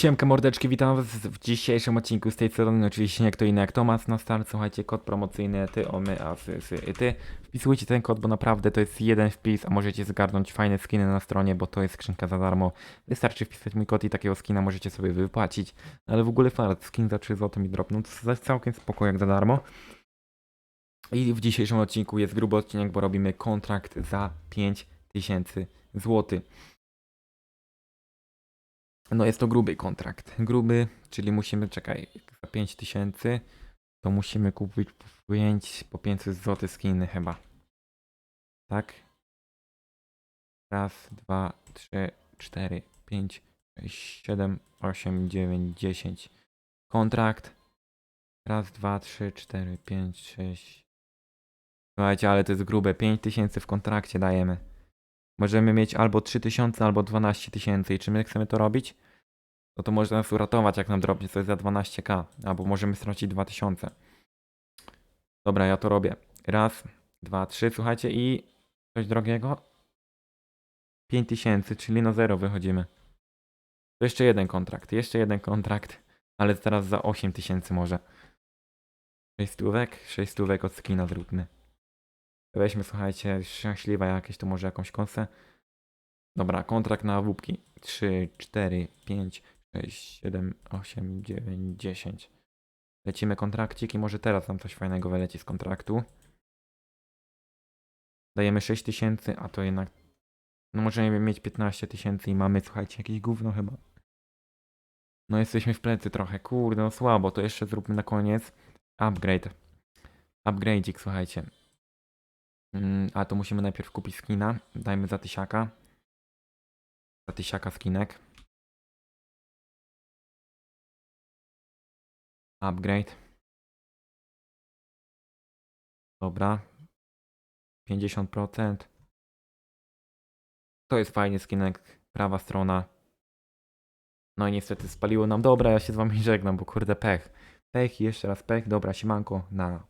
Siemka mordeczki, witam was w dzisiejszym odcinku z tej strony, oczywiście nie kto inny jak Tomas na start, słuchajcie, kod promocyjny ty, o my, a sy, sy, i ty. Wpisujcie ten kod, bo naprawdę to jest jeden wpis, a możecie zgarnąć fajne skiny na stronie, bo to jest skrzynka za darmo. Wystarczy wpisać mój kod i takiego skina możecie sobie wypłacić, ale w ogóle fart, skin za 3 zł mi dropnął, to jest całkiem spoko jak za darmo. I w dzisiejszym odcinku jest gruby odcinek, bo robimy kontrakt za 5000 zł. No jest to gruby kontrakt. Gruby, czyli musimy, czekaj, za 5000 to musimy kupić 5 po 500 zł skiny chyba. Tak? Raz, dwa, trzy, cztery, pięć, sześć, siedem, osiem, dziewięć, dziesięć. Kontrakt. Raz, dwa, trzy, cztery, pięć, sześć. Słuchajcie, ale to jest grube. 5000 w kontrakcie dajemy. Możemy mieć albo 3000, albo 12 tysięcy. I czy my chcemy to robić? No to może nas uratować, jak nam drobnie coś za 12k. Albo możemy stracić 2000. Dobra, ja to robię. Raz, dwa, trzy, słuchajcie, i coś drogiego. 5000, czyli na zero wychodzimy. To jeszcze jeden kontrakt, jeszcze jeden kontrakt, ale teraz za 8000 może. 6 stówek, 6 stówek od skina zróbmy. Weźmy, słuchajcie, szczęśliwa jakieś, to może jakąś konsę. Dobra, kontrakt na łupki. 3, 4, 5, 6, 7, 8, 9, 10. Lecimy kontrakcik i może teraz nam coś fajnego wyleci z kontraktu. Dajemy 6 tysięcy, a to jednak... No możemy mieć 15 tysięcy i mamy, słuchajcie, jakieś gówno chyba. No jesteśmy w plecy trochę, kurde, no słabo. To jeszcze zróbmy na koniec upgrade. Upgrade'ik, słuchajcie. Mm, a to musimy najpierw kupić skina. Dajmy za tysiaka. Za tysiaka skinek. Upgrade. Dobra. 50%. To jest fajny skinek. Prawa strona. No i niestety spaliło nam. Dobra, ja się z wami żegnam, bo kurde pech. Pech i jeszcze raz pech. Dobra, siemanko. Na